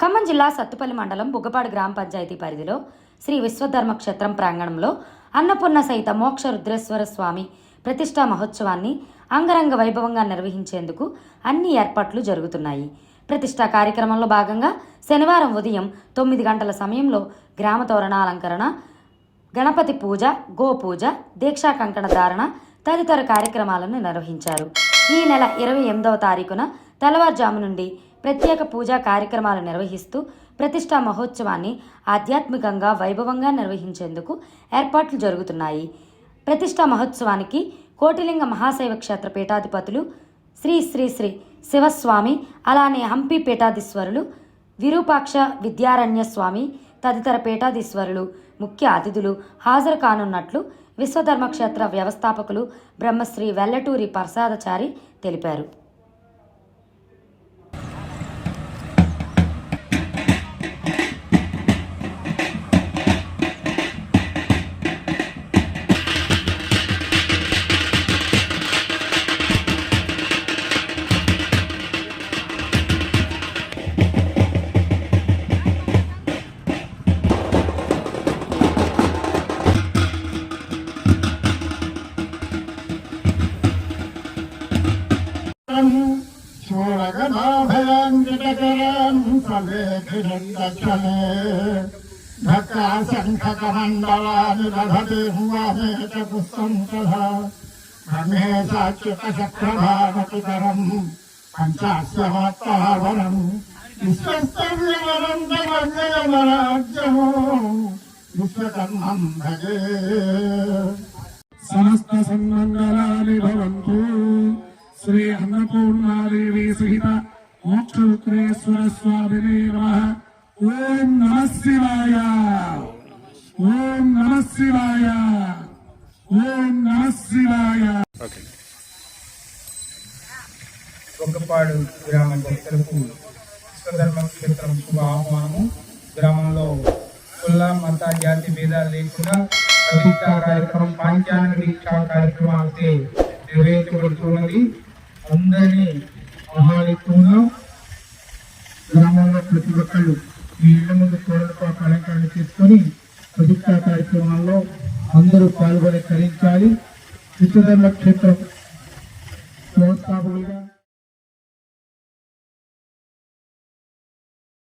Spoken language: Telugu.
ఖమ్మం జిల్లా సత్తుపల్లి మండలం బుగ్గపాడు గ్రామ పంచాయతీ పరిధిలో శ్రీ విశ్వధర్మ క్షేత్రం ప్రాంగణంలో అన్నపూర్ణ సహిత మోక్ష రుద్రేశ్వర స్వామి ప్రతిష్టా మహోత్సవాన్ని అంగరంగ వైభవంగా నిర్వహించేందుకు అన్ని ఏర్పాట్లు జరుగుతున్నాయి. ప్రతిష్టా కార్యక్రమంలో భాగంగా శనివారం ఉదయం తొమ్మిది గంటల సమయంలో గ్రామ తోరణాలంకరణ గణపతి పూజ గోపూజ దీక్షా కంకణ ధారణ తదితర కార్యక్రమాలను నిర్వహించారు. ఈ నెల ఇరవై ఎనిమిదవ తారీఖున తెల్లవారుజాము నుండి ప్రత్యేక పూజా కార్యక్రమాలు నిర్వహిస్తూ ప్రతిష్టా మహోత్సవాన్ని ఆధ్యాత్మికంగా వైభవంగా నిర్వహించేందుకు ఏర్పాట్లు జరుగుతున్నాయి. ప్రతిష్టా మహోత్సవానికి కోటిలింగ మహాశైవ క్షేత్ర పీఠాధిపతులు శ్రీ శ్రీ శ్రీ శివస్వామి అలానే హంపి పీఠాధీశ్వరులు విరూపాక్ష విద్యారణ్య స్వామి తదితర పీఠాధీశ్వరులు ముఖ్య అతిథులు హాజరు కానున్నట్లు విశ్వధర్మక్షేత్ర వ్యవస్థాపకులు బ్రహ్మశ్రీ వెల్లటూరి ప్రసాదచారి తెలిపారు. చూడగనాభయాంకిటకరం సలేఖిరం దక్షిణే ధక్కాశంఖకమండలాని దధతి వామేత పుస్తం తథా రమేశాచ్యుతచక్రభావతికరం పంచాస్యమాత్మావరం విశ్వస్తవ్యవరంతమరాజ్యము విశ్వకర్మం భజే. సమస్త సన్మంగళాని భవంతు శ్రీ అన్నపూర్ణాదేవి సహిత మోక్షరుద్రేశ్వర స్వామినే నమః. ఓం నమ శివాయ. ఓం నమ శివాయ. ఓం నమ శివాయ. ఒక్కపాడు గ్రామ భక్తులకు విశ్వధర్మ క్షేత్రం శుభ ఆహ్వానము. గ్రామంలో కుల మత జాతి భేదాలు లేకుండా ప్రతిష్టా కార్యక్రమం పాంచాంగ దీక్షా కార్యక్రమాలతో నిర్వహించబడుతున్నది. అందరినీ ఆహ్వానిస్తున్నాం గ్రామంలో ప్రతి ఒక్కళ్ళు ఈ ఇళ్ళ ముందు కోడలతో అలంకరణ చేసుకొని ప్రతిష్టా కార్యక్రమాల్లో అందరూ పాల్గొని కరించాలి విశ్వధర్మ క్షేత్రం వ్యవస్థాపకులుగా